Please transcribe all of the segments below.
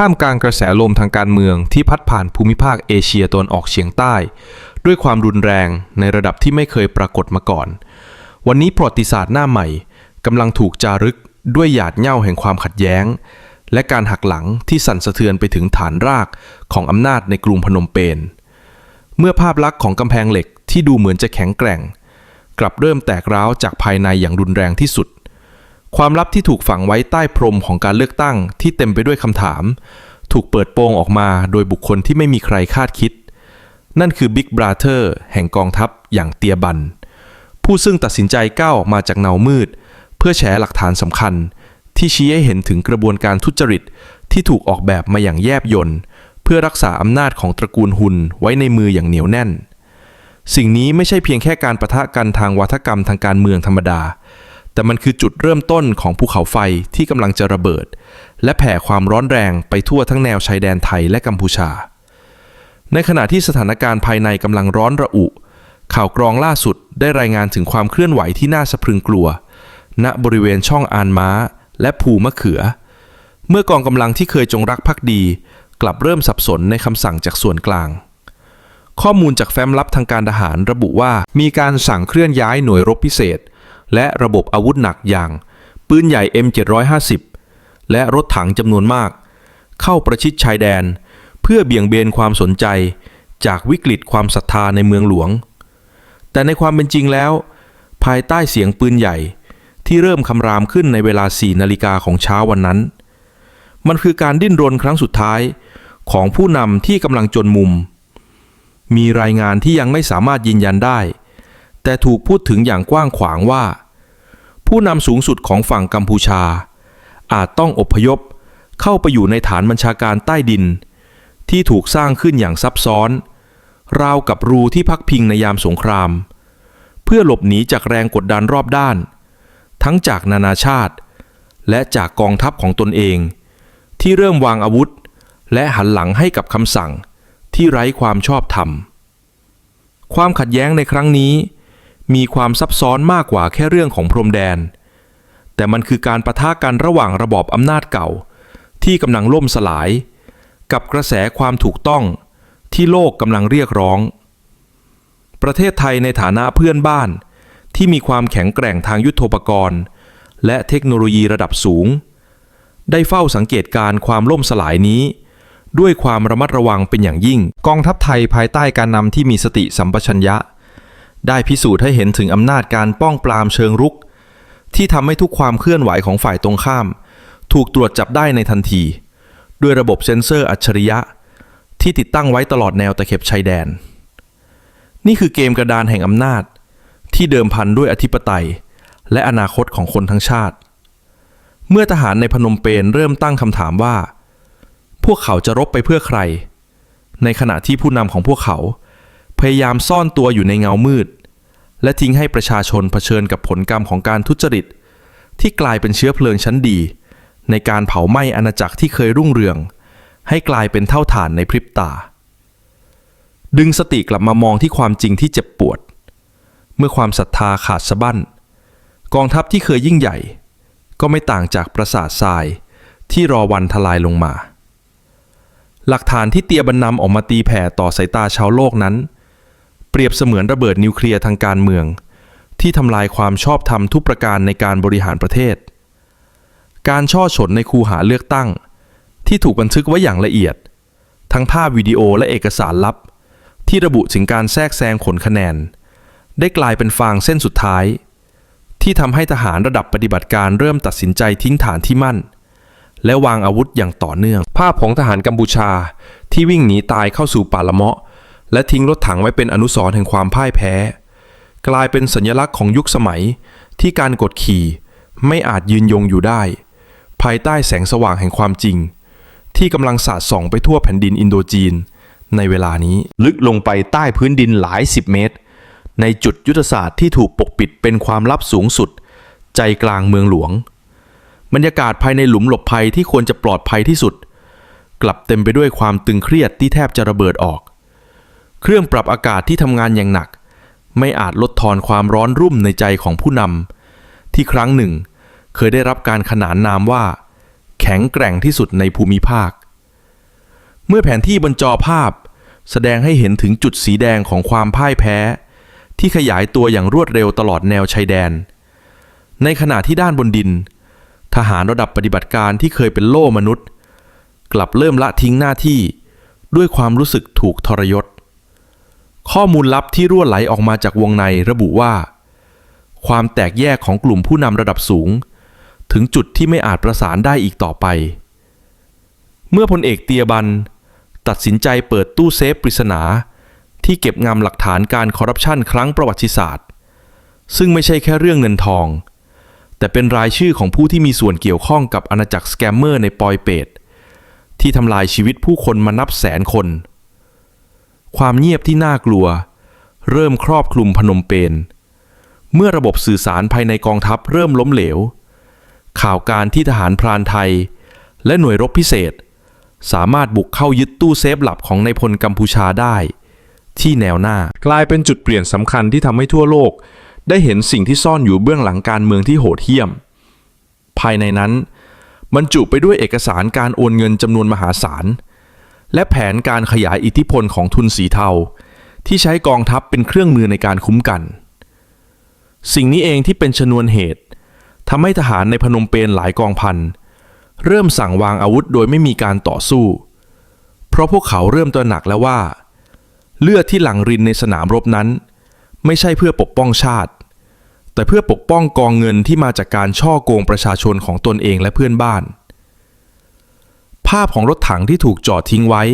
ท่ามกลางกระแสลมทางการเมืองที่พัดผ่านภูมิภาคเอเชียตะวันออกเฉียงใต้ ด้วยความรุนแรงในระดับที่ไม่เคยปรากฏมาก่อน วันนี้ประวัติศาสตร์หน้าใหม่กำลังถูกจารึกด้วยหยาดเหย้าแห่งความขัดแย้ง และการหักหลังที่สั่นสะเทือนไปถึงฐานรากของอำนาจในกรุงพนมเปญเมื่อภาพลักษณ์ของกำแพงเหล็กที่ดูเหมือนจะแข็งแกร่ง กลับเริ่มแตกร้าวจากภายในอย่างรุนแรงที่สุด ความลับที่ถูกฝังไว้ใต้พรมของการเลือกตั้งที่เต็มไปด้วยคำถาม ถูกเปิดโปงออกมาโดยบุคคลที่ไม่มีใครคาดคิด นั่นคือบิ๊กบราเธอร์แห่งกองทัพอย่างเตียบัน ผู้ซึ่งตัดสินใจก้าวออกมาจากเงามืด เพื่อแฉหลักฐานสำคัญ ที่ชี้ให้เห็นถึงกระบวนการทุจริตที่ถูกออกแบบมาอย่างแยบยลเพื่อรักษาอำนาจของตระกูลหุนไว้ในมืออย่างเหนียวแน่น สิ่งนี้ไม่ใช่เพียงแค่การประทะกันทางวัฒกรรมทางการเมืองธรรมดา แต่มันคือจุดเริ่มต้นของภูเขาไฟที่กำลังจะระเบิด และแผ่ความร้อนแรงไปทั่วทั้งแนวชายแดนไทยและกัมพูชา ในขณะที่สถานการณ์ภายในกำลังร้อนระอุ ข่าวกรองล่าสุดได้รายงานถึงความเคลื่อนไหวที่น่าสะพรึงกลัว ณบริเวณช่องอานม้า และภูมะเขือ เมื่อกองกำลังที่เคยจงรักภักดี กลับเริ่มสับสนในคำสั่งจากส่วนกลางข้อมูลจากแฟ้มลับทางการทหารระบุว่ามีการสั่งเคลื่อนย้ายหน่วยรบพิเศษ และระบบอาวุธหนักอย่าง ปืนใหญ่ M750 และรถถังจำนวนมาก เข้าประชิดชายแดน เพื่อเบี่ยงเบนความสนใจ จากวิกฤตความศรัทธาในเมืองหลวง แต่ในความเป็นจริงแล้ว ภายใต้เสียงปืนใหญ่ ที่เริ่มคำรามขึ้นในเวลา4นาฬิกาของเช้าวันนั้น มันคือการดิ้นรนครั้งสุดท้ายของผู้นำที่กำลังจนมุม มีรายงานที่ยังไม่สามารถยืนยันได้ แต่ถูกพูดถึงอย่างกว้างขวางว่า ผู้นำสูงสุดของฝั่งกัมพูชา อาจต้องอพยพเข้าไปอยู่ในฐานบัญชาการใต้ดิน ที่ถูกสร้างขึ้นอย่างซับซ้อน ราวกับรูที่พักพิงในยามสงคราม เพื่อหลบหนีจากแรงกดดันรอบด้าน ทั้งจากนานาชาติ และจากกองทัพของตนเอง ที่เริ่มวางอาวุธ และหันหลังให้กับคำสั่งที่ไร้ความชอบธรรม ความขัดแย้งในครั้งนี้ มีความซับซ้อนมากกว่าแค่เรื่องของพรมแดน แต่มันคือการประทะกันระหว่างระบอบอำนาจเก่า ที่กำลังล่มสลาย กับกระแสความถูกต้องที่โลกกำลังเรียกร้อง ประเทศไทยในฐานะเพื่อนบ้าน ที่มีความแข็งแกร่งทางยุทโธปกรณ์ และเทคโนโลยีระดับสูง ได้เฝ้าสังเกตการณ์ความล่มสลายนี้ ด้วยความระมัดระวังเป็นอย่างยิ่ง กองทัพไทยภายใต้การนำที่มีสติสัมปชัญญะ ได้พิสูจน์ให้เห็นถึงอำนาจการป้องปรามเชิงรุก ที่ทำให้ทุกความเคลื่อนไหวของฝ่ายตรงข้าม ถูกตรวจจับได้ในทันที ด้วยระบบเซ็นเซอร์อัจฉริยะ ที่ติดตั้งไว้ตลอดแนวตะเข็บชายแดน นี่คือเกมกระดานแห่งอำนาจ ที่เดิมพันด้วยอธิปไตย และอนาคตของคนทั้งชาติ เมื่อทหารในพนมเปญเริ่มตั้งคำถามว่า พวกเขาจะรบไปเพื่อใคร ในขณะที่ผู้นำของพวกเขา พยายามซ่อนตัวอยู่ในเงามืด และทิ้งให้ประชาชนเผชิญกับผลกรรมของการทุจริต ที่กลายเป็นเชื้อเพลิงชั้นดี ในการเผาไหม้อาณาจักรที่เคยรุ่งเรือง ให้กลายเป็นเท่าฐานในพริบตา ดึงสติกลับมามองที่ความจริงที่เจ็บปวด เมื่อความศรัทธาขาดสะบั้น กองทัพที่เคยยิ่งใหญ่ ก็ไม่ต่างจากปราสาททรายที่รอวันทลายลงมา หลักฐานที่เตียบันนำออกมาตีแผ่ต่อสายตาชาวโลกนั้น เปรียบเสมือนระเบิดนิวเคลียร์ทางการเมือง ที่ทำลายความชอบธรรมทุกประการในการบริหารประเทศ การช่อฉนในคูหาเลือกตั้ง ที่ถูกบันทึกไว้อย่างละเอียด ทั้งภาพวิดีโอและเอกสารลับ ที่ระบุถึงการแทรกแซงผลคะแนน ได้กลายเป็นฟางเส้นสุดท้าย ที่ทำให้ทหารระดับปฏิบัติการเริ่มตัดสินใจทิ้งฐานที่มั่น และวางอาวุธอย่างต่อเนื่อง ภาพของทหารกัมพูชาที่วิ่งหนีตายเข้าสู่ป่าละเมาะ และทิ้งรถถังไว้เป็นอนุสรณ์แห่งความพ่ายแพ้ กลายเป็นสัญลักษณ์ของยุคสมัยที่การกดขี่ไม่อาจยืนยงอยู่ได้ ภายใต้แสงสว่างแห่งความจริง ที่กำลังสาดส่องไปทั่วแผ่นดินอินโดจีน ในเวลานี้ลึกลงไปใต้พื้นดินหลายสิบเมตร ในจุดยุทธศาสตร์ที่ถูกปกปิดเป็นความลับสูงสุด ใจกลางเมืองหลวง บรรยากาศภายในหลุมหลบภัยที่ควรจะปลอดภัยที่สุด กลับเต็มไปด้วยความตึงเครียดที่แทบจะระเบิดออก เครื่องปรับอากาศที่ทำงานอย่างหนัก ไม่อาจลดทอนความร้อนรุ่มในใจของผู้นำที่ครั้งหนึ่ง เคยได้รับการขนานนามว่า แข็งแกร่งที่สุดในภูมิภาค เมื่อแผนที่บนจอภาพ แสดงให้เห็นถึงจุดสีแดงของความพ่ายแพ้ ที่ขยายตัวอย่างรวดเร็วตลอดแนวชายแดน ในขณะที่ด้านบนดิน ทหารระดับปฏิบัติการที่เคยเป็นโล่มนุษย์ กลับเริ่มละทิ้งหน้าที่ด้วยความรู้สึกถูกทรยศ ข้อมูลลับที่รั่วไหลออกมาจากวงในระบุว่า ความแตกแยกของกลุ่มผู้นำระดับสูง ถึงจุดที่ไม่อาจประสานได้อีกต่อไป เมื่อพลเอกเตียบัน ตัดสินใจเปิดตู้เซฟปริศนา ที่เก็บงำหลักฐานการคอร์รัปชันครั้งประวัติศาสตร์ ซึ่งไม่ใช่แค่เรื่องเงินทอง แต่เป็นรายชื่อของผู้ที่มีส่วนเกี่ยวข้องกับอาณาจักรสแกมเมอร์ในปอยเปตที่ทำลายชีวิตผู้คนมานับแสนคน ความเงียบที่น่ากลัว เริ่มครอบคลุมพนมเปญเมื่อระบบสื่อสารภายในกองทัพเริ่มล้มเหลว ข่าวการที่ทหารพรานไทย และหน่วยรบพิเศษ สามารถบุกเข้ายึดตู้เซฟหลับของในายพลกัมพูชาได้ ที่แนวหน้า กลายเป็นจุดเปลี่ยนสำคัญที่ทำให้ทั่วโลก ได้เห็นสิ่งที่ซ่อนอยู่เบื้องหลังการเมืองที่โหดเหี้ยม ภายในนั้นบรรจุไปด้วยเอกสารการโอนเงินจำนวนมหาศาล และแผนการขยายอิทธิพลของทุนสีเทา ที่ใช้กองทัพเป็นเครื่องมือในการคุ้มกัน สิ่งนี้เองที่เป็นชนวนเหตุทำให้ทหารในพนมเปญหลายกองพัน เริ่มสั่งวางอาวุธโดยไม่มีการต่อสู้ เพราะพวกเขาเริ่มตระหนักแล้วว่า เลือดที่หลั่งรินในสนามรบนั้น ไม่ใช่เพื่อปกป้องชาติ แต่เพื่อปกป้องกองเงินที่มาจากการช่อโกงประชาชนของตนเองและเพื่อนบ้าน ภาพของรถถังที่ถูกจอดทิ้งไว้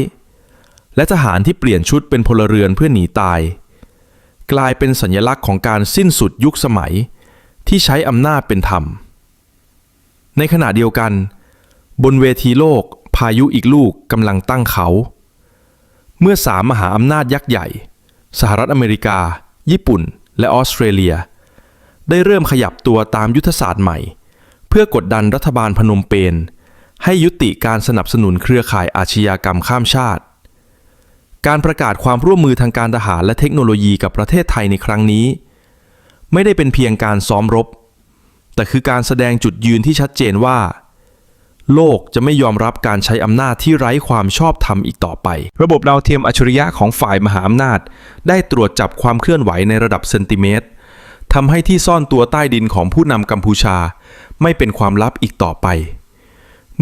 และทหารที่เปลี่ยนชุดเป็นพลเรือนเพื่อหนีตาย กลายเป็นสัญลักษณ์ของการสิ้นสุดยุคสมัย ที่ใช้อำนาจเป็นธรรม ในขณะเดียวกัน บนเวทีโลกพายุอีกลูกกำลังตั้งเขา เมื่อสามมหาอำนาจยักษ์ใหญ่ สหรัฐอเมริกา ญี่ปุ่น และออสเตรเลีย ได้เริ่มขยับตัวตามยุทธศาสตร์ใหม่ เพื่อกดดันรัฐบาลพนมเปญ ให้ยุติการสนับสนุนเครือข่ายอาชญากรรมข้ามชาติ การประกาศความร่วมมือทางการทหารและเทคโนโลยีกับประเทศไทยในครั้งนี้ ไม่ได้เป็นเพียงการซ้อมรบ แต่คือการแสดงจุดยืนที่ชัดเจนว่า โลกจะไม่ยอมรับการใช้อำนาจที่ไร้ความชอบธรรมอีกต่อไป ระบบดาวเทียมอัจฉริยะของฝ่ายมหาอำนาจ ได้ตรวจจับความเคลื่อนไหวในระดับเซนติเมตรทำให้ที่ซ่อนตัวใต้ดินของผู้นำกัมพูชา ไม่เป็นความลับอีกต่อไป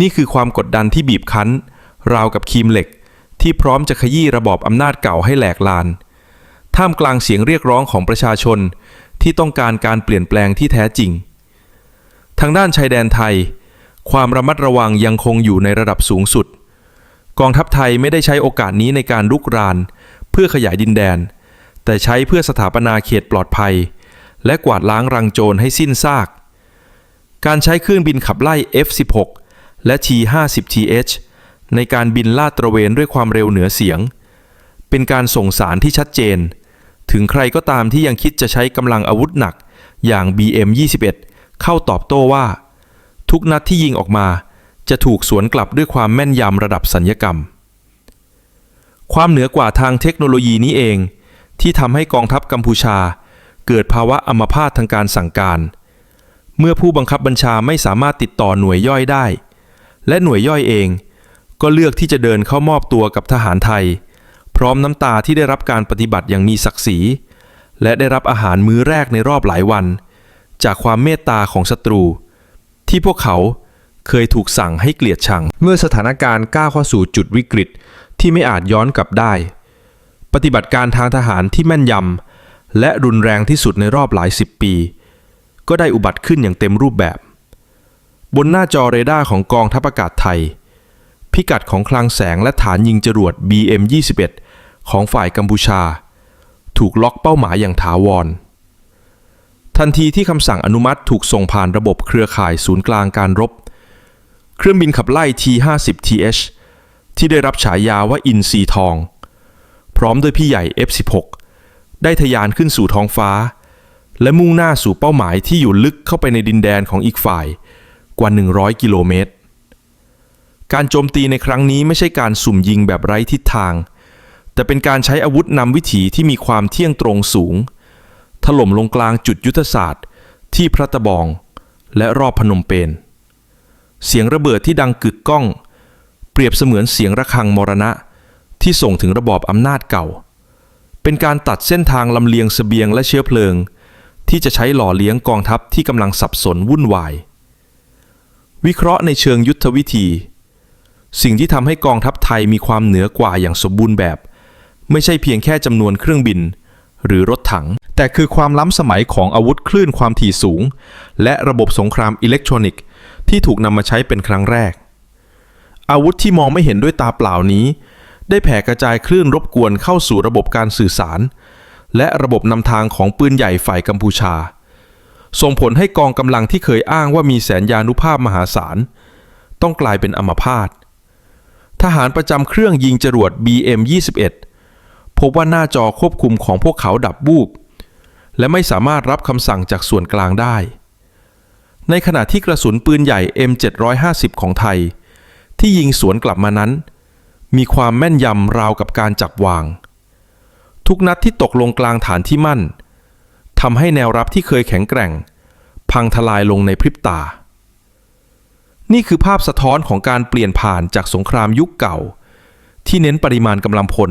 นี่คือความกดดันที่บีบคั้น ราวกับครีมเหล็ก ที่พร้อมจะขยี้ระบอบอำนาจเก่าให้แหลกลาน ท่ามกลางเสียงเรียกร้องของประชาชนที่ต้องการการเปลี่ยนแปลงที่แท้จริง ทางด้านชายแดนไทย ความระมัดระวังยังคงอยู่ในระดับสูงสุด กองทัพไทยไม่ได้ใช้โอกาสนี้ในการลุกราน เพื่อขยายดินแดน แต่ใช้เพื่อสถาปนาเขตปลอดภัย และกวาดล้างรังโจรให้สิ้นซาก การใช้เครื่องบินขับไล่ F-16 และ T-50TH ในการบินลาดตระเวนด้วยความเร็วเหนือเสียง เป็นการส่งสารที่ชัดเจน ถึงใครก็ตามที่ยังคิดจะใช้กำลังอาวุธหนักอย่าง BM-21 เข้าตอบโต้ว่า ทุกนัดที่ยิงออกมาจะถูกสวนกลับด้วยความแม่นยำระดับสัญญกรรม ความเหนือกว่าทางเทคโนโลยีนี้เอง ที่ทำให้กองทัพกัมพูชา เกิดภาวะอัมพาตทางการสั่งการ เมื่อผู้บังคับบัญชาไม่สามารถติดต่อหน่วยย่อยได้ และหน่วยย่อยเอง ก็เลือกที่จะเดินเข้ามอบตัวกับทหารไทย พร้อมน้ำตาที่ได้รับการปฏิบัติอย่างมีศักดิ์ศรี และได้รับอาหารมื้อแรกในรอบหลายวัน จากความเมตตาของศัตรู ที่พวกเขาเคยถูกสั่งให้เกลียดชัง เมื่อสถานการณ์ก้าวเข้าสู่จุดวิกฤตที่ไม่อาจย้อนกลับได้ ปฏิบัติการทางทหารที่แม่นยำและรุนแรงที่สุดในรอบหลายสิบปี ก็ได้อุบัติขึ้นอย่างเต็มรูปแบบ บนหน้าจอเรดาร์ของกองทัพอากาศไทย พิกัดของคลังแสงและฐานยิงจรวด BM-21 ของฝ่ายกัมพูชา ถูกล็อกเป้าหมายอย่างถาวร ทันทีที่คำสั่งอนุมัติถูกส่งผ่านระบบเครือข่ายศูนย์กลางการรบ เครื่องบินขับไล่ T-50TH ที่ได้รับฉายาว่าอินซีทอง พร้อมด้วยพี่ใหญ่ F-16 ได้ทะยานขึ้นสู่ท้องฟ้า และมุ่งหน้าสู่เป้าหมายที่อยู่ลึกเข้าไปในดินแดนของอีกฝ่าย กว่า 100 กิโลเมตร การโจมตีในครั้งนี้ไม่ใช่การสุ่มยิงแบบไร้ทิศทาง แต่เป็นการใช้อาวุธนำวิถีที่มีความเที่ยงตรงสูง ถล่มลงกลางจุดยุทธศาสตร์ ที่พระตะบอง และรอบพนมเปญเสียงระเบิดที่ดังกึกก้อง เปรียบเสมือนเสียงระฆังมรณะ ที่ส่งถึงระบอบอำนาจเก่า เป็นการตัดเส้นทางลำเลียงเสบียงและเชื้อเพลิง ที่จะใช้หล่อเลี้ยงกองทัพที่กำลังสับสนวุ่นวาย วิเคราะห์ในเชิงยุทธวิธี สิ่งที่ทำให้กองทัพไทยมีความเหนือกว่าอย่างสมบูรณ์แบบ ไม่ใช่เพียงแค่จำนวนเครื่องบิน หรือรถถัง แต่คือความล้ำสมัยของอาวุธคลื่นความถี่สูง และระบบสงครามอิเล็กทรอนิกส์ที่ถูกนำมาใช้เป็นครั้งแรก อาวุธที่มองไม่เห็นด้วยตาเปล่านี้ ได้แผ่กระจายคลื่นรบกวนเข้าสู่ระบบการสื่อสาร และระบบนำทางของปืนใหญ่ฝ่ายกัมพูชา ส่งผลให้กองกำลังที่เคยอ้างว่ามีแสนยานุภาพมหาศาล ต้องกลายเป็นอัมพาตทหารประจำเครื่องยิงจรวด BM-21 พบว่าหน้าจอควบคุมของพวกเขาดับบูบและไม่สามารถรับคำสั่งจากส่วนกลางได้ ในขณะที่กระสุนปืนใหญ่ M750 ของไทย ที่ยิงสวนกลับมานั้น มีความแม่นยำราวกับการจับวาง ทุกนัดที่ตกลงกลางฐานที่มั่น ทำให้แนวรับที่เคยแข็งแกร่ง พังทลายลงในพริบตา นี่คือภาพสะท้อนของการเปลี่ยนผ่านจากสงครามยุคเก่า ที่เน้นปริมาณกำลังพล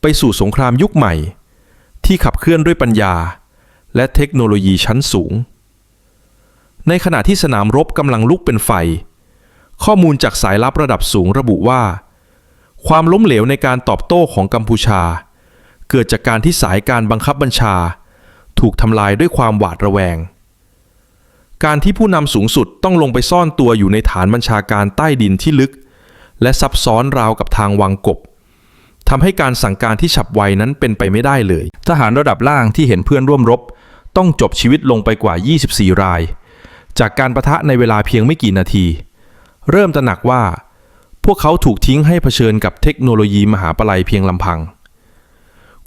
ไปสู่สงครามยุคใหม่ ที่ขับเคลื่อนด้วยปัญญา และเทคโนโลยีชั้นสูง ในขณะที่สนามรบกำลังลุกเป็นไฟ ข้อมูลจากสายลับระดับสูงระบุว่า ความล้มเหลวในการตอบโต้ของกัมพูชา เกิดจากการที่สายการบังคับบัญชา ถูกทำลายด้วยความหวาดระแวง การที่ผู้นำสูงสุดต้องลงไปซ่อนตัวอยู่ในฐานบัญชาการใต้ดินที่ลึก และซับซ้อนราวกับทางวังกบทำให้การสั่งการที่ฉับไวนั้นเป็นไปไม่ได้เลย ทหารระดับล่างที่เห็นเพื่อนร่วมรบ ต้องจบชีวิตลงไปกว่า 24 ราย จากการประทะในเวลาเพียงไม่กี่นาที เริ่มตระหนักว่า พวกเขาถูกทิ้งให้เผชิญกับเทคโนโลยีมหาปลัยเพียงลำพัง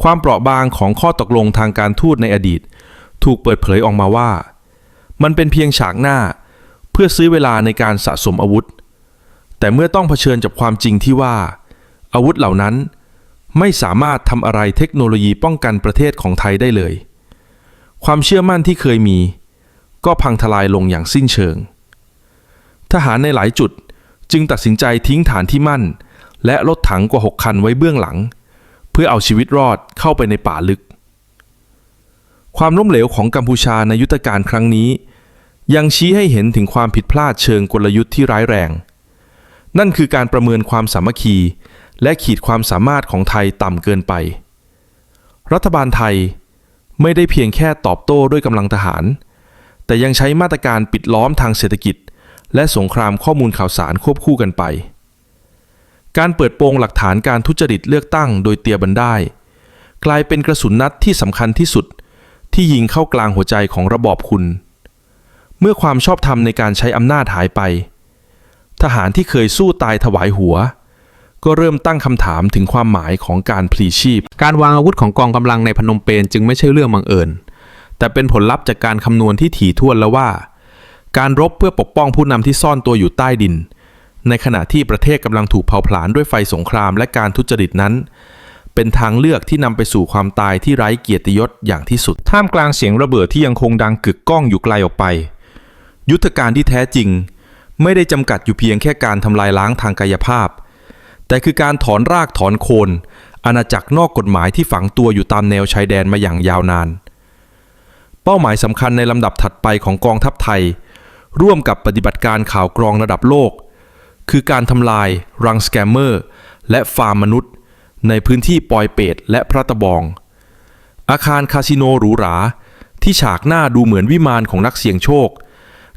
ความเปราะบางของข้อตกลงทางการทูตในอดีต ถูกเปิดเผยออกมาว่า มันเป็นเพียงฉากหน้า เพื่อซื้อเวลาในการสะสมอาวุธ แต่เมื่อต้องเผชิญกับความจริงที่ว่า อาวุธเหล่านั้นไม่สามารถทำอะไรเทคโนโลยีป้องกันประเทศของไทยได้เลย ความเชื่อมั่นที่เคยมี ก็พังทลายลงอย่างสิ้นเชิง ทหารในหลายจุดจึงตัดสินใจทิ้งฐานที่มั่น และรถถังกว่า 6 คันไว้เบื้องหลัง เพื่อเอาชีวิตรอดเข้าไปในป่าลึก ความล้มเหลวของกัมพูชาในยุทธการครั้งนี้ ยังชี้ให้เห็นถึงความผิดพลาดเชิงกลยุทธ์ที่ร้ายแรง นั่นคือการประเมินความสามัคคี และขีดความสามารถของไทยต่ำเกินไป รัฐบาลไทยไม่ได้เพียงแค่ตอบโต้ด้วยกำลังทหาร แต่ยังใช้มาตรการปิดล้อมทางเศรษฐกิจ และสงครามข้อมูลข่าวสารควบคู่กันไป การเปิดโปงหลักฐานการทุจริตเลือกตั้งโดยเตียบันได้ กลายเป็นกระสุนนัดที่สำคัญที่สุด ที่ยิงเข้ากลางหัวใจของระบอบคุณ เมื่อความชอบธรรมในการใช้อำนาจหายไป ทหารที่เคยสู้ตายถวายหัว ก็เริ่มตั้งคำถามถึงความหมายของการพลีชีพ การวางอาวุธของกองกำลังในพนมเปญจึงไม่ใช่เรื่องบังเอิญ แต่เป็นผลลัพธ์จากการคำนวณที่ถี่ถ้วนแล้วว่า การรบเพื่อปกป้องผู้นำที่ซ่อนตัวอยู่ใต้ดิน ในขณะที่ประเทศกำลังถูกเผาผลาญด้วยไฟสงครามและการทุจริตนั้น เป็นทางเลือกที่นำไปสู่ความตายที่ไร้เกียรติยศอย่างที่สุด ท่ามกลางเสียงระเบิดที่ยังคงดังกึกก้องอยู่ไกลออกไป ยุทธการที่แท้จริง ไม่ได้จำกัดอยู่เพียงแค่การทำลายล้างทางกายภาพ แต่คือการถอนรากถอนโคน อาณาจักรนอกกฎหมายที่ฝังตัวอยู่ตามแนวชายแดนมาอย่างยาวนาน เป้าหมายสำคัญในลำดับถัดไปของกองทัพไทย ร่วมกับปฏิบัติการข่าวกรองระดับโลก คือการทำลายรังสแกมเมอร์และฟาร์มมนุษย์ ในพื้นที่ปอยเปตและพระตะบอง อาคารคาสิโนหรูหรา ที่ฉากหน้าดูเหมือนวิมานของนักเสี่ยงโชค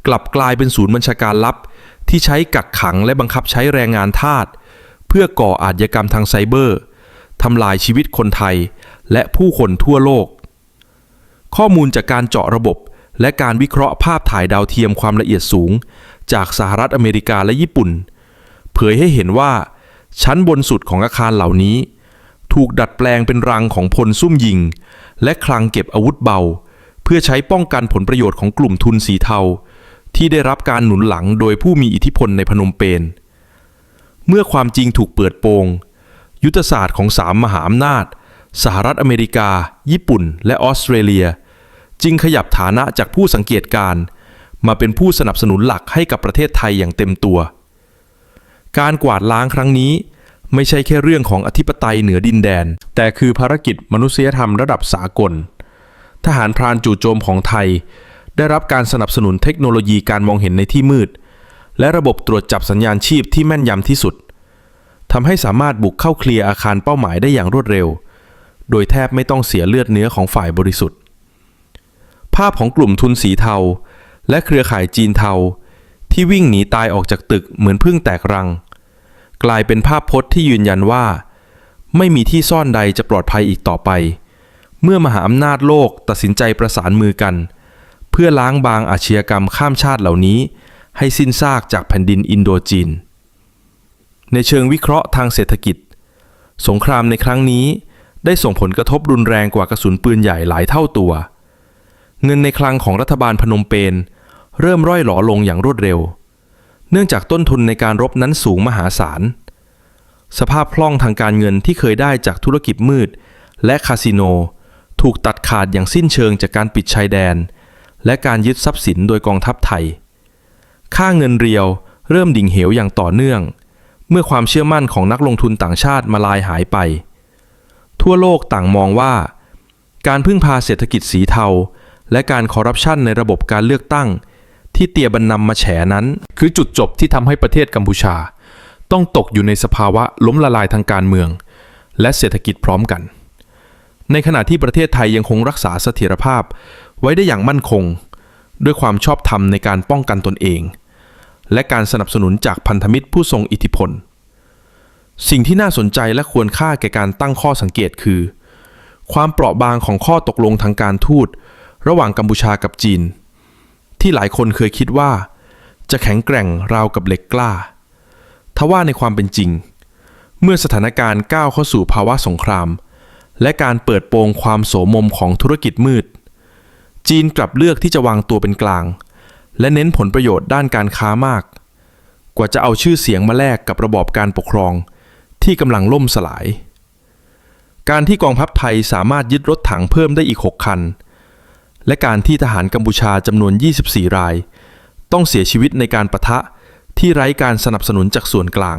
กลับกลายเป็นศูนย์บัญชาการลับ ที่ใช้กักขังและบังคับใช้แรงงานทาสเพื่อก่ออาชญากรรมทางไซเบอร์ทำลายชีวิตคนไทย และผู้คนทั่วโลก ข้อมูลจากการเจาะระบบ และการวิเคราะห์ภาพถ่ายดาวเทียมความละเอียดสูง จากสหรัฐอเมริกาและญี่ปุ่น เผยให้เห็นว่า ชั้นบนสุดของอาคารเหล่านี้ ถูกดัดแปลงเป็นรังของพลซุ่มยิง และคลังเก็บอาวุธเบา เพื่อใช้ป้องกันผลประโยชน์ของกลุ่มทุนสีเทา ที่ได้รับการหนุนหลังโดยผู้มีอิทธิพลในพนมเปญเมื่อความจริงถูกเปิดโปง ยุทธศาสตร์ของสามมหาอำนาจ สหรัฐอเมริกา ญี่ปุ่น และออสเตรเลีย จึงขยับฐานะจากผู้สังเกตการณ์มาเป็นผู้สนับสนุนหลักให้กับประเทศไทยอย่างเต็มตัว การกวาดล้างครั้งนี้ ไม่ใช่แค่เรื่องของอธิปไตยเหนือดินแดน แต่คือภารกิจมนุษยธรรมระดับสากล ทหารพรานจู่โจมของไทย ได้รับการสนับสนุนเทคโนโลยีการมองเห็นในที่มืด และระบบตรวจจับสัญญาณชีพที่แม่นยำที่สุดทำให้สามารถบุกเข้าเคลียร์อาคารเป้าหมายได้อย่างรวดเร็ว โดยแทบไม่ต้องเสียเลือดเนื้อของฝ่ายบริสุทธิ์ ภาพของกลุ่มทุนสีเทา และเครือข่ายจีนเทา ที่วิ่งหนีตายออกจากตึกเหมือนพึ่งแตกรัง กลายเป็นภาพพจน์ที่ยืนยันว่า ไม่มีที่ซ่อนใดจะปลอดภัยอีกต่อไป เมื่อมหาอำนาจโลกตัดสินใจประสานมือกัน เพื่อล้างบางอาชญากรรมข้ามชาติเหล่านี้ ให้สิ้นซากจากแผ่นดินอินโดจีน ในเชิงวิเคราะห์ทางเศรษฐกิจ สงครามในครั้งนี้ได้ส่งผลกระทบรุนแรงกว่ากระสุนปืนใหญ่หลายเท่าตัว เงินในคลังของรัฐบาลพนมเปญ เริ่มร่อยหลอลงอย่างรวดเร็ว เนื่องจากต้นทุนในการรบนั้นสูงมหาศาล สภาพคล่องทางการเงินที่เคยได้จากธุรกิจมืด และคาสิโน ถูกตัดขาดอย่างสิ้นเชิงจากการปิดชายแดน และการยึดทรัพย์สินโดยกองทัพไทย ค่าเงินเรียวเริ่มดิ่งเหวอย่างต่อเนื่อง เมื่อความเชื่อมั่นของนักลงทุนต่างชาติมาลายหายไป ทั่วโลกต่างมองว่า การพึ่งพาเศรษฐกิจสีเทาและการคอร์รัปชันในระบบการเลือกตั้ง ที่เตียบันนำมาแฉนั้น คือจุดจบที่ทำให้ประเทศกัมพูชา ต้องตกอยู่ในสภาวะล้มละลายทางการเมือง และเศรษฐกิจพร้อมกัน ในขณะที่ประเทศไทยยังคงรักษาเสถียรภาพไว้ได้อย่างมั่นคง ด้วยความชอบธรรมในการป้องกันตนเอง และการสนับสนุนจากพันธมิตรผู้ทรงอิทธิพล สิ่งที่น่าสนใจและควรค่าแก่การตั้งข้อสังเกตคือ ความเปราะบางของข้อตกลงทางการทูตระหว่างกัมพูชากับจีน ที่หลายคนเคยคิดว่า จะแข็งแกร่งราวกับเหล็กกล้า ทว่าในความเป็นจริง เมื่อสถานการณ์ก้าวเข้าสู่ภาวะสงคราม และการเปิดโปงความโสมมของธุรกิจมืด จีนกลับเลือกที่จะวางตัวเป็นกลาง และเน้นผลประโยชน์ด้านการค้ามาก กว่าจะเอาชื่อเสียงมาแลกกับระบอบการปกครอง ที่กำลังล่มสลาย การที่กองทัพไทยสามารถยึดรถถังเพิ่มได้อีก 6 คัน และการที่ทหารกัมพูชาจำนวน 24 ราย ต้องเสียชีวิตในการประทะที่ไร้การสนับสนุนจากส่วนกลาง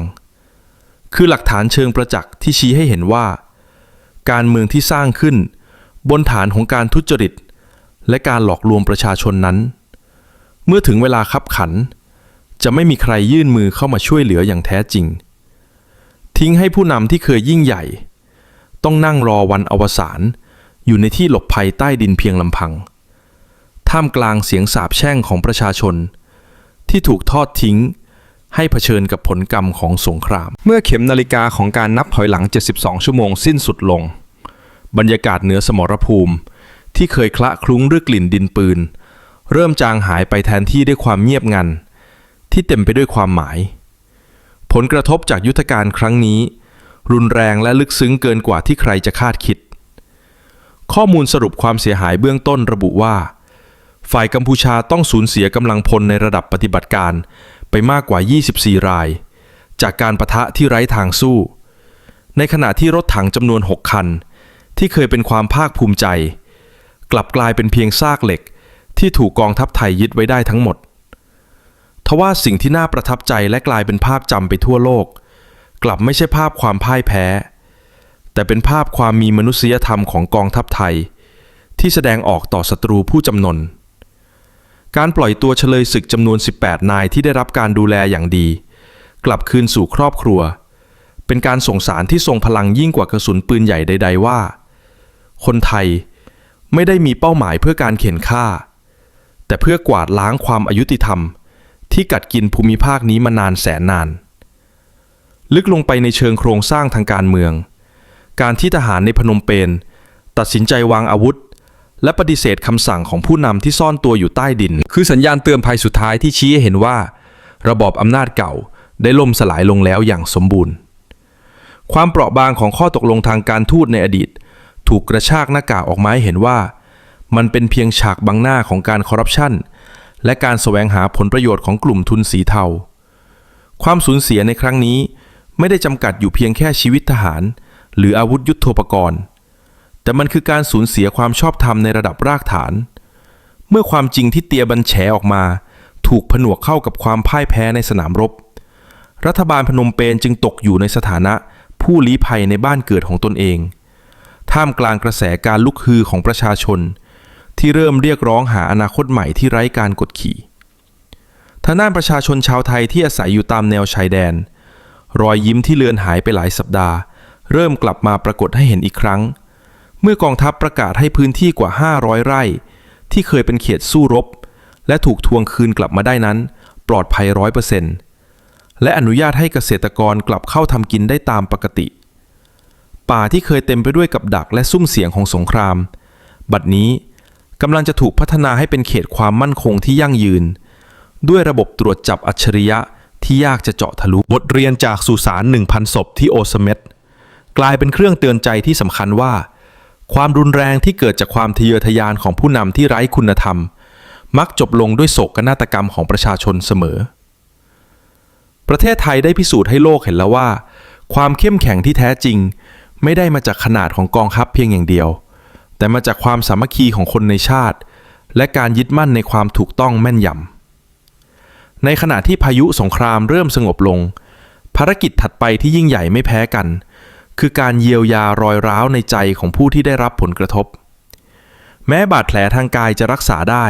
คือหลักฐานเชิงประจักษ์ที่ชี้ให้เห็นว่า การเมืองที่สร้างขึ้น บนฐานของการทุจริต และการหลอกลวงประชาชนนั้น เมื่อถึงเวลาคับขัน จะไม่มีใครยื่นมือเข้ามาช่วยเหลืออย่างแท้จริง ทิ้งให้ผู้นำที่เคยยิ่งใหญ่ ต้องนั่งรอวันอวสานอยู่ในที่หลบภัยใต้ดินเพียงลำพัง ท่ามกลางเสียงสาปแช่งของประชาชน ที่ถูกทอดทิ้ง ให้เผชิญกับผลกรรมของสงคราม เมื่อเข็มนาฬิกาของการนับถอยหลัง 72 ชั่วโมงสิ้นสุดลง บรรยากาศเหนือสมรภูมิ ที่เคยคละคลุ้งด้วยกลิ่นดินปืน เริ่มจางหายไปแทนที่ด้วยความเงียบงัน ที่เต็มไปด้วยความหมาย ผลกระทบจากยุทธการครั้งนี้ รุนแรงและลึกซึ้งเกินกว่าที่ใครจะคาดคิด ข้อมูลสรุปความเสียหายเบื้องต้นระบุว่า ฝ่ายกัมพูชาต้องสูญเสียกำลังพลในระดับปฏิบัติการไปมากกว่า 24 ราย จากการประทะที่ไร้ทางสู้ ในขณะที่รถถังจำนวน 6 คัน ที่เคยเป็นความภาคภูมิใจ กลับกลายเป็นเพียงซากเหล็กที่ถูกกองทัพไทยยึดไว้ได้ทั้งหมดทว่าสิ่งที่น่าประทับใจและกลายเป็นภาพจำไปทั่วโลก กลับไม่ใช่ภาพความพ่ายแพ้ แต่เป็นภาพความมีมนุษยธรรมของกองทัพไทย ที่แสดงออกต่อศัตรูผู้จำนน การปล่อยตัวเฉลยศึกจำนวน 18 นายที่ได้รับการดูแลอย่างดี กลับคืนสู่ครอบครัว เป็นการส่งสารที่ทรงพลังยิ่งกว่ากระสุนปืนใหญ่ใด ๆ ว่า คนไทยไม่ได้มีเป้าหมายเพื่อการเข็นฆ่า แต่เพื่อกวาดล้างความอายุติธรรม ที่กัดกินภูมิภาคนี้มานานแสนนาน ลึกลงไปในเชิงโครงสร้างทางการเมือง การที่ทหารในพนมเปญตัดสินใจวางอาวุธ และปฏิเสธคำสั่งของผู้นำที่ซ่อนตัวอยู่ใต้ดิน คือสัญญาณเตือนภัยสุดท้ายที่ชี้ให้เห็นว่า ระบอบอำนาจเก่าได้ล่มสลายลงแล้วอย่างสมบูรณ์ ความเปราะบางของข้อตกลงทางการทูตในอดีต ถูกกระชากหน้ากากออกมาให้เห็นว่า มันเป็นเพียงฉากบังหน้าของการคอร์รัปชันและการแสวงหาผลประโยชน์ของกลุ่มทุนสีเทา ความสูญเสียในครั้งนี้ไม่ได้จำกัดอยู่เพียงแค่ชีวิตทหาร หรืออาวุธยุโทโธปกรณ์ แต่มันคือการสูญเสียความชอบธรรมในระดับรากฐาน เมื่อความจริงที่เตียบันแฉออกมา ถูกผนวกเข้ากับความพ่ายแพ้ในสนามรบ รัฐบาลพนมเปญจึงตกอยู่ในสถานะผู้ลี้ภัยในบ้านเกิดของตนเอง ท่ามกลางกระแสการลุกฮือของประชาชน ที่เริ่มเรียกร้องหาอนาคตใหม่ที่ไร้การกดขี่ทางด้านประชาชนชาวไทยที่อาศัยอยู่ตามแนวชายแดน รอยยิ้มที่เลือนหายไปหลายสัปดาห์ เริ่มกลับมาปรากฏให้เห็นอีกครั้ง เมื่อกองทัพประกาศให้พื้นที่กว่า 500 ไร่ ที่เคยเป็นเขตสู้รบ และถูกทวงคืนกลับมาได้นั้น ปลอดภัยร้อยเปอร์เซ็นต์และอนุญาตให้เกษตรกรกลับเข้าทำกินได้ตามปกติ ป่าที่เคยเต็มไปด้วยกับดักและซุ้มเสียงของสงคราม บัดนี้กำลังจะถูกพัฒนาให้เป็นเขตความมั่นคงที่ยั่งยืน ด้วยระบบตรวจจับอัจฉริยะที่ยากจะเจาะทะลุ บทเรียนจากสุสาน1,000ศพที่โอสเมดกลายเป็นเครื่องเตือนใจที่สำคัญว่า ความรุนแรงที่เกิดจากความทะเยอทะยานของผู้นำที่ไร้คุณธรรม มักจบลงด้วยโศกนาฏกรรมของประชาชนเสมอ ประเทศไทยได้พิสูจน์ให้โลกเห็นแล้วว่า ความเข้มแข็งที่แท้จริง ไม่ได้มาจากขนาดของกองทัพเพียงอย่างเดียว แต่มาจากความสามัคคีของคนในชาติ และการยึดมั่นในความถูกต้องแม่นยำในขณะที่พายุสงครามเริ่มสงบลง ภารกิจถัดไปที่ยิ่งใหญ่ไม่แพ้กัน คือการเยียวยารอยร้าวในใจของผู้ที่ได้รับผลกระทบ แม้บาดแผลทางกายจะรักษาได้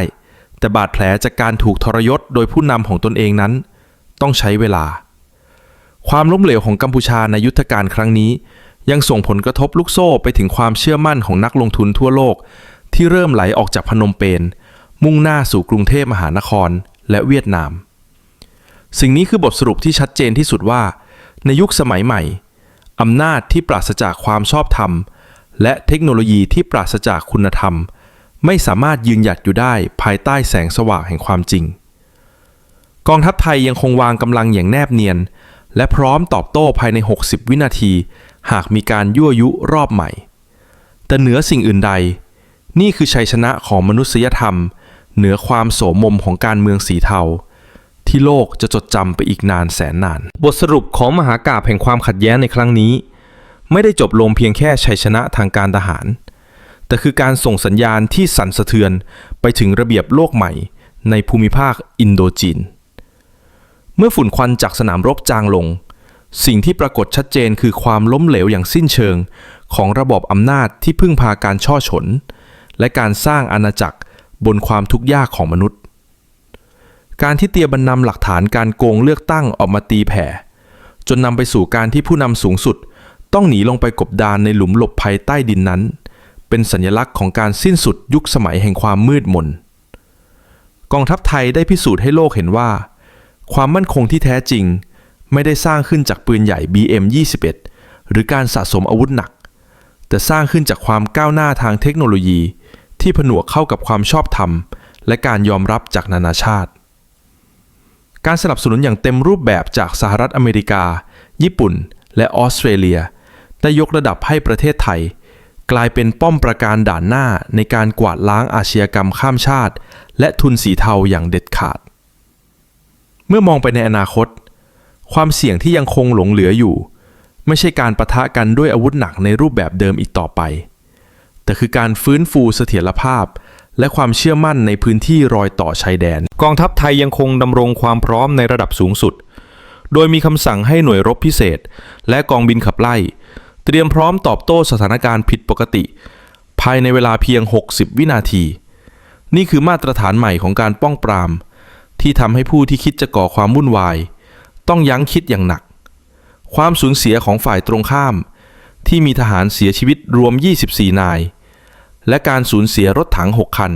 แต่บาดแผลจากการถูกทรยศโดยผู้นำของตนเองนั้น ต้องใช้เวลา ความล้มเหลวของกัมพูชาในยุทธการครั้งนี้ ยังส่งผลกระทบลูกโซ่ไปถึงความเชื่อมั่นของนักลงทุนทั่วโลก ที่เริ่มไหลออกจากพนมเปญมุ่งหน้าสู่กรุงเทพมหานครและเวียดนาม สิ่งนี้คือบทสรุปที่ชัดเจนที่สุดว่า ในยุคสมัยใหม่ อำนาจที่ปราศจากความชอบธรรม และเทคโนโลยีที่ปราศจากคุณธรรม ไม่สามารถยืนหยัดอยู่ได้ภายใต้แสงสว่างแห่งความจริง กองทัพไทยยังคงวางกำลังอย่างแนบเนียน และพร้อมตอบโต้ภายใน 60 วินาที หากมีการยั่วยุรอบใหม่ แต่เหนือสิ่งอื่นใด นี่คือชัยชนะของมนุษยธรรม เหนือความโสมมของการเมืองสีเทา ที่โลกจะจดจำไปอีกนานแสนนาน บทสรุปของมหากาพแห่งความขัดแย้งในครั้งนี้ ไม่ได้จบลงเพียงแค่ชัยชนะทางการทหาร แต่คือการส่งสัญญาณที่สั่นสะเทือนไปถึงระเบียบโลกใหม่ในภูมิภาคอินโดจีน เมื่อฝุ่นควันจากสนามรบจางลง สิ่งที่ปรากฏชัดเจนคือความล้มเหลวอย่างสิ้นเชิงของระบอบอำนาจที่พึ่งพาการช่อฉน และการสร้างอาณาจักรบนความทุกข์ยากของมนุษย์ การที่เตียบันนำหลักฐานการโกงเลือกตั้งออกมาตีแผ่ จนนำไปสู่การที่ผู้นำสูงสุด ต้องหนีลงไปกบดานในหลุมหลบภัยใต้ดินนั้น เป็นสัญลักษณ์ของการสิ้นสุดยุคสมัยแห่งความมืดมน กองทัพไทยได้พิสูจน์ให้โลกเห็นว่า ความมั่นคงที่แท้จริง ไม่ได้สร้างขึ้นจากปืนใหญ่ BM21 หรือการสะสมอาวุธหนัก แต่สร้างขึ้นจากความก้าวหน้าทางเทคโนโลยี ที่ผนวกเข้ากับความชอบธรรม และการยอมรับจากนานาชาติ การสนับสนุนอย่างเต็มรูปแบบจากสหรัฐอเมริกา ญี่ปุ่น และออสเตรเลีย ได้ยกระดับให้ประเทศไทย กลายเป็นป้อมประการด่านหน้าในการกวาดล้างอาชญากรรมข้ามชาติ และทุนสีเทาอย่างเด็ดขาด เมื่อมองไปในอนาคต ความเสี่ยงที่ยังคงหลงเหลืออยู่ ไม่ใช่การประทะกันด้วยอาวุธหนักในรูปแบบเดิมอีกต่อไป แต่คือการฟื้นฟูเสถียรภาพ และความเชื่อมั่นในพื้นที่รอยต่อชายแดน กองทัพไทยยังคงดำรงความพร้อมในระดับสูงสุด โดยมีคำสั่งให้หน่วยรบพิเศษ และกองบินขับไล่ เตรียมพร้อมตอบโต้สถานการณ์ผิดปกติ ภายในเวลาเพียง 60 วินาที นี่คือมาตรฐานใหม่ของการป้องปราม ที่ทำให้ผู้ที่คิดจะก่อความวุ่นวาย ต้องยั้งคิดอย่างหนัก ความสูญเสียของฝ่ายตรงข้าม ที่มีทหารเสียชีวิตรวม 24 นาย และการสูญเสียรถถัง 6 คัน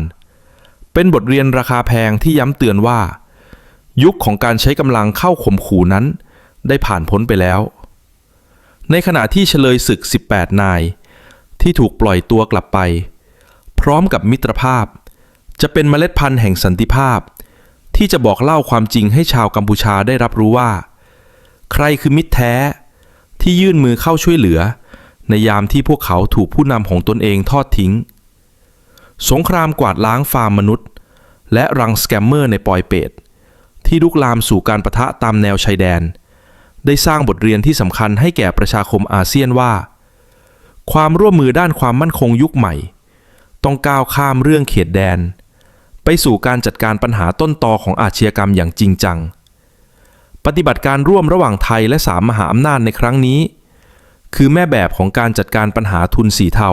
เป็นบทเรียนราคาแพงที่ย้ำเตือนว่า ยุคของการใช้กำลังเข้าข่มขู่นั้น ได้ผ่านพ้นไปแล้ว ในขณะที่เฉลยศึก 18 นาย ที่ถูกปล่อยตัวกลับไป พร้อมกับมิตรภาพ จะเป็นเมล็ดพันธุ์แห่งสันติภาพ ที่จะบอกเล่าความจริงให้ชาวกัมพูชาได้รับรู้ว่า ใครคือมิตรแท้ ที่ยื่นมือเข้าช่วยเหลือ ในยามที่พวกเขาถูกผู้นำของตนเองทอดทิ้ง สงครามกวาดล้างฟาร์มมนุษย์ และรังสแกมเมอร์ในปอยเปตที่ลุกลามสู่การประทะตามแนวชายแดน ได้สร้างบทเรียนที่สำคัญให้แก่ประชาคมอาเซียนว่า ความร่วมมือด้านความมั่นคงยุคใหม่ ต้องก้าวข้ามเรื่องเขตแดน ไปสู่การจัดการปัญหาต้นตอของอาชญากรรมอย่างจริงจัง ปฏิบัติการร่วมระหว่างไทยและสามมหาอำนาจในครั้งนี้ คือแม่แบบของการจัดการปัญหาทุนสีเทา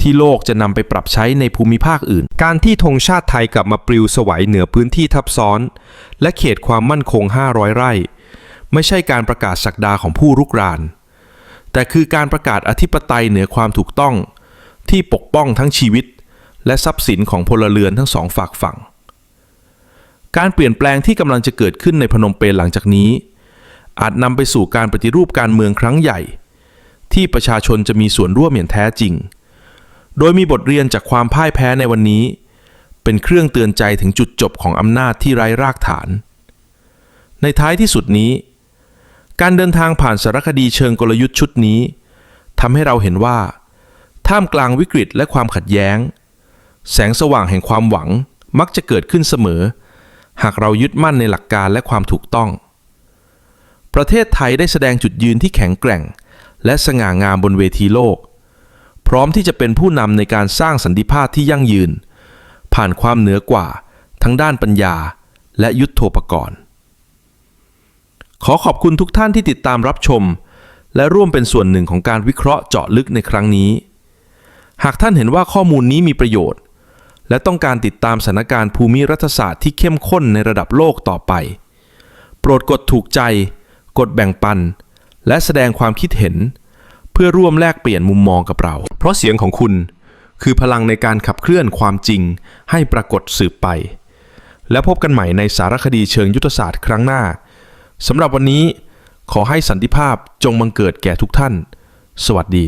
ที่โลกจะนำไปปรับใช้ในภูมิภาคอื่น การที่ธงชาติไทยกลับมาปลิวสวัยเหนือพื้นที่ทับซ้อน และเขตความมั่นคง 500 ไร่ ไม่ใช่การประกาศศักดาของผู้รุกราน แต่คือการประกาศอธิปไตยเหนือความถูกต้อง ที่ปกป้องทั้งชีวิต และทรัพย์สินของพลเรือนทั้งสองฝากฝั่ง การเปลี่ยนแปลงที่กำลังจะเกิดขึ้นในพนมเปญหลังจากนี้ อาจนำไปสู่การปฏิรูปการเมืองครั้งใหญ่ ที่ประชาชนจะมีส่วนร่วมอย่างแท้จริง โดยมีบทเรียนจากความพ่ายแพ้ในวันนี้ เป็นเครื่องเตือนใจถึงจุดจบของอำนาจที่ไร้รากฐาน ในท้ายที่สุดนี้ การเดินทางผ่านสารคดีเชิงกลยุทธ์ชุดนี้ทำให้เราเห็นว่า ท่ามกลางวิกฤตและความขัดแย้ง แสงสว่างแห่งความหวังมักจะเกิดขึ้นเสมอ หากเรายึดมั่นในหลักการและความถูกต้อง ประเทศไทยได้แสดงจุดยืนที่แข็งแกร่ง และสง่างามบนเวทีโลก พร้อมที่จะเป็นผู้นำในการสร้างสันติภาพที่ยั่งยืน ผ่านความเหนือกว่า ทั้งด้านปัญญา และยุทธโธปกรณ์ ขอขอบคุณทุกท่านที่ติดตามรับชม และร่วมเป็นส่วนหนึ่งของการวิเคราะห์เจาะลึกในครั้งนี้ หากท่านเห็นว่าข้อมูลนี้มีประโยชน์ และต้องการติดตามสถานการณ์ภูมิรัฐศาสตร์ที่เข้มข้นในระดับโลกต่อไป โปรดกดถูกใจ กดแบ่งปัน และแสดงความคิดเห็น เพื่อร่วมแลกเปลี่ยนมุมมองกับเรา เพราะเสียงของคุณคือพลังในการขับเคลื่อนความจริงให้ปรากฏสืบไป แล้วพบกันใหม่ในสารคดีเชิงยุทธศาสตร์ครั้งหน้าสำหรับวันนี้ขอให้สันติภาพจงบังเกิดแก่ทุกท่าน สวัสดี